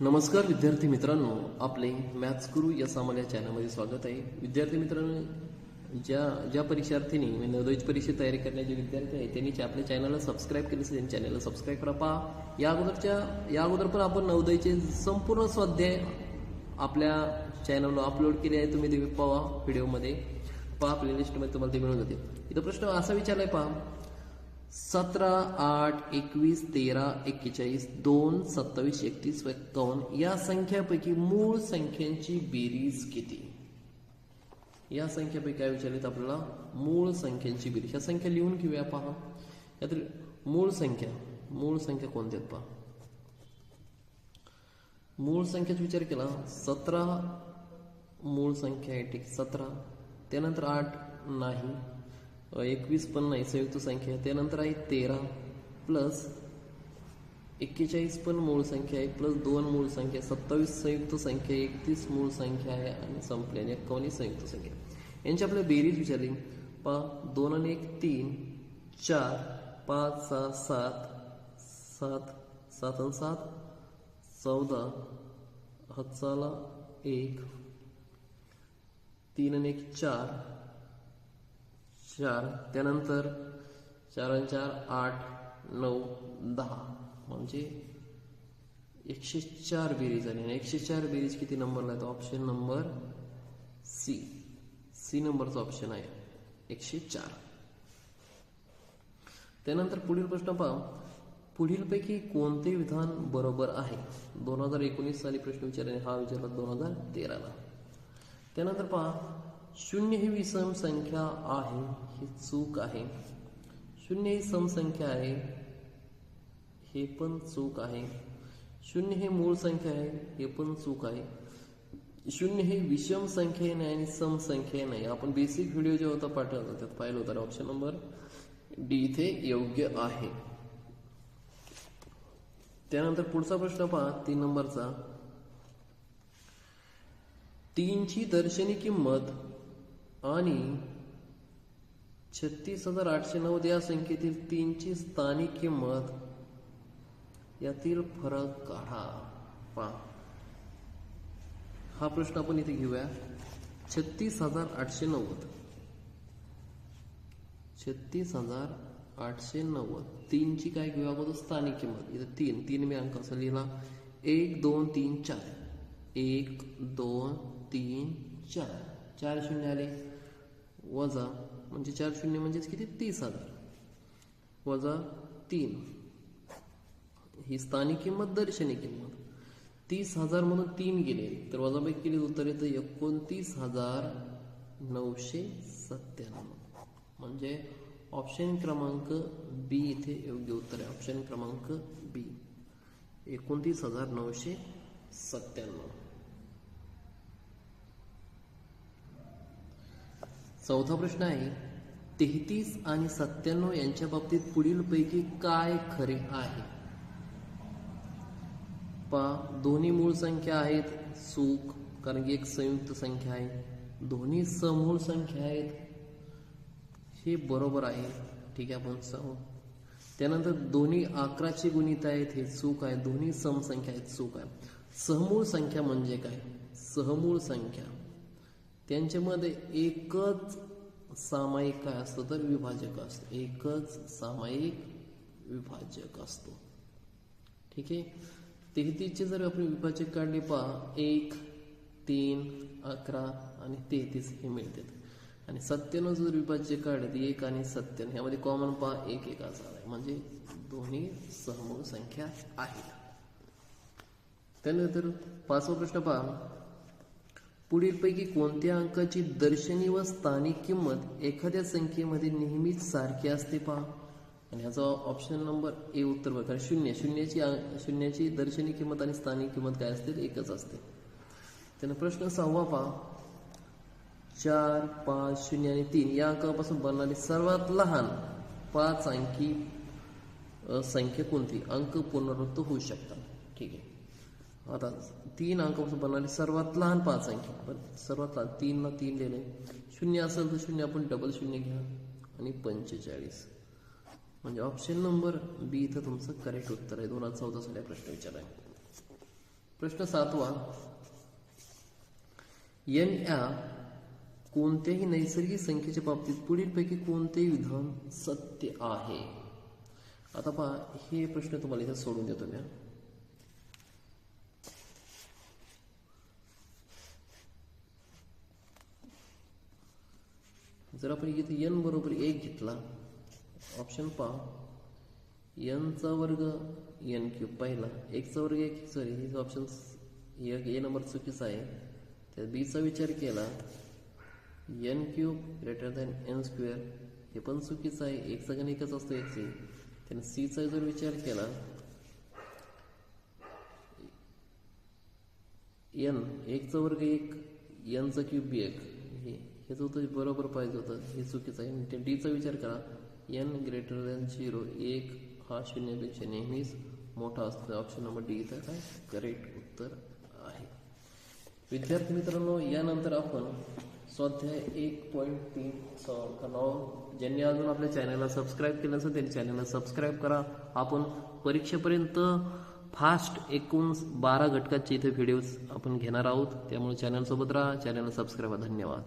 नमस्कार विद्यार्थी मित्रांनो आपले मॅथ्स गुरु या सामान्य चॅनलमध्ये स्वागत आहे. विद्यार्थी मित्रांनो ज्या ज्या परीक्षार्थींनी म्हणजे नवोदयची परीक्षा तयारी करण्याचे विद्यार्थी आहेत त्यांनी आपल्या चॅनलला सबस्क्राईब केले असेल त्यांनी चॅनलला सबस्क्राईब करा. पहा या अगोदरच्या या अगोदर पण आपण नवोदयचे संपूर्ण स्वाध्याय आपल्या चॅनलला अपलोड केले आहे तुम्ही ते पहा व्हिडिओमध्ये पहा प्लेलिस्टमध्ये तुम्हाला ते मिळून जाते इथं प्रश्न असा विचारलाय पहा. सतरा आठ एकवीस तेरा एक्केचाळीस दोन सत्तावीस एकतीस एक्कावन्न या संख्यापैकी मूळ संख्यांची बेरीज किती? या संख्यापैकी काय विचारलेत आपल्याला मूळ संख्यांची बेरीज. ह्या संख्या लिहून घेऊया पहा. यातील मूळ संख्या मूळ संख्या कोणत्या आहेत पहा. मूळ संख्याचा विचार केला. सतरा मूळ संख्या आहे ठीक. सतरा. त्यानंतर आठ नाही. एकवीस पण नाही संयुक्त संख्या आहे. त्यानंतर आहे तेरा प्लस एक्केचाळीस पण मूळ संख्या आहे प्लस दोन मूळ संख्या सत्तावीस संयुक्त संख्या एकतीस मूळ संख्या आहे आणि संपली आणि एक्कावन्न संयुक्त संख्या यांची आपल्याला बेरीज विचारली. पा दोन आणि एक तीन चार पाच सहा सात सात सात आणि सात चौदा हत्साला एक तीन आणि एक चार चार त्यानंतर चार आणि चार आठ नऊ दहा. म्हणजे एकशे चार बेरीज आली. आणि एकशे चार बेरीज किती नंबरला आहे ऑप्शन नंबर सी. सी नंबरचा ऑप्शन आहे. एकशे चार. त्यानंतर पुढील प्रश्न पहा. पुढीलपैकी कोणते विधान बरोबर आहे? दोन हजार एकोणीस साली प्रश्न विचारले हा विचारला दोन हजार तेराला. त्यानंतर पहा. शून्य ही विषम संख्या आहे ही चूक आहे. शून्य ही समसंख्या आहे हे पण चूक आहे. शून्य हे मूळ संख्या आहे हे पण चूक आहे. शून्य हे विषम संख्या नाही आणि समसंख्या नाही. आपण बेसिक व्हिडिओ जे होता पाठवला त्यात पाहिलं होतं ऑप्शन नंबर डी इथे योग्य आहे. त्यानंतर पुढचा प्रश्न पहा तीन नंबरचा. तीनची दर्शनी किंमत आणि छत्तीस हजार आठशे नव्वद या संख्येतील तीनची स्थानिक किंमत यातील फरक काढा. पहा. हा प्रश्न आपण इथे घेऊया. छत्तीस हजार आठशे नव्वद. छत्तीस हजार आठशे नव्वद. तीनची काय घेऊया अगोदर स्थानिक किंमत. इथं तीन. तीन मी अंक असा लिहिला. एक दोन तीन चार. एक दोन तीन चार. चार शून्य आले. वजा म्हणजे चार शून्य म्हणजेच किती? तीस हजार. वजा तीन. ही स्थानिक किंमत दर्शनी किंमत. तीस हजार म्हणून तीन गेले. तर वजाबाई केली उत्तर येतं एकोणतीस हजार नऊशे सत्त्याण्णव. म्हणजे ऑप्शन क्रमांक बी इथे योग्य उत्तर आहे. ऑप्शन क्रमांक बी एकोणतीस हजार नऊशे सत्त्याण्णव. चौथा प्रश्न आहे तेहतीस आणि सत्त्याण्णव यांच्या बाबतीत पुढीलपैकी काय खरे आहे? पा दोन्ही मूळ संख्या आहेत सुख कारण की एक संयुक्त संख्या आहे. दोन्ही समूळ संख्या आहेत. हे बरोबर आहे. ठीक आहे आपण सांगू त्यानंतर दोन्ही अकराचे गुणित आहेत हे चूक आहे. दोन्ही समसंख्या आहेत चूक आहे. सहमूळ संख्या म्हणजे काय? सहमूळ संख्या. त्यांच्यामध्ये एकच सामायिक काय असतं तर विभाजक असतं. एकच सामायिक विभाजक असतो. ठीक आहे? तेहतीसचे जर आपण विभाजक काढले पहा एक तीन अकरा आणि तेहतीस हे मिळतात. आणि सत्त्याण्णव जर विभाज्य काढले एक आणि सत्त्याण्णव. ह्यामध्ये कॉमन पहा एक एक असा आहे. म्हणजे दोन्ही समूह संख्या आहेत. त्यानंतर पाचवा प्रश्न पहा. पुढीलपैकी कोणत्या अंकाची दर्शनी व स्थानिक किंमत एखाद्या संख्येमध्ये नेहमीच सारखी असते पहा. आणि ह्याचा ऑप्शन नंबर ए उत्तर बघा. कारण शून्य शून्याची अं- शून्याची दर्शनी किंमत आणि स्थानिक किंमत काय असते? एकच असते. त्यानं प्रश्न सहावा पहा. चार पाच शून्य आणि तीन या अंकापासून बनणारी सर्वात लहान पाच अंकी संख्या कोणती? अंक पुनरावृत्त होऊ शकतात. ठीक आहे. आता तीन अंकापासून बनणारी सर्वात लहान पाच संख्या पण सर्वात लहान तीनला तीन लिहिले शून्य असेल तर शून्य आपण डबल शून्य घ्या. आणि पंचेचाळीस. म्हणजे ऑप्शन नंबर बी इथं तुमचं करेक्ट उत्तर आहे. दोन हजार चौदा साली प्रश्न विचार. प्रश्न सातवा. एन या कोणत्याही नैसर्गिक संख्येच्या बाबतीत पुढीलपैकी कोणतेही विधान सत्य आहे? आता पहा हे प्रश्न तुम्हाला इथे सोडून देतो मी. जर आपण इथे एन बरोबर एक घेतला ऑप्शन पहा. एनचा वर्ग एन क्यूब पहिला. एकचा वर्ग एक सॉरी हे ऑप्शन एक ए नंबर चुकीचा आहे. त्या बीचा विचार केला. N cube greater than N square हे पण चुकीचं आहे. एकचा गण एकच असतो एकचे त्याने सीचा जर विचार केला एन एकचा वर्ग एक एनचा क्यूब बी एक. हेच होतं बरोबर पाहिजे होतं हे चुकीचं आहे. म्हणजे डीचा विचार करा. एन ग्रेटर दॅन झिरो एक हा शून्यापेक्षा नेहमीच मोठा असतो. ऑप्शन नंबर डी इथं काय? करेक्ट उत्तर आहे. विद्यार्थी मित्रांनो यानंतर आपण स्वाध्याय एक पॉईंट तीन करणार ज्यांनी अजून आपल्या चॅनलला सबस्क्राईब केलं नसेल त्यांनी चॅनलला सबस्क्राईब करा. आपण परीक्षेपर्यंत फास्ट एकूण बारा घटकाचे इथे व्हिडिओज आपण घेणार आहोत. त्यामुळे चॅनलसोबत राहा. चॅनलला सबस्क्राईब धन्यवाद.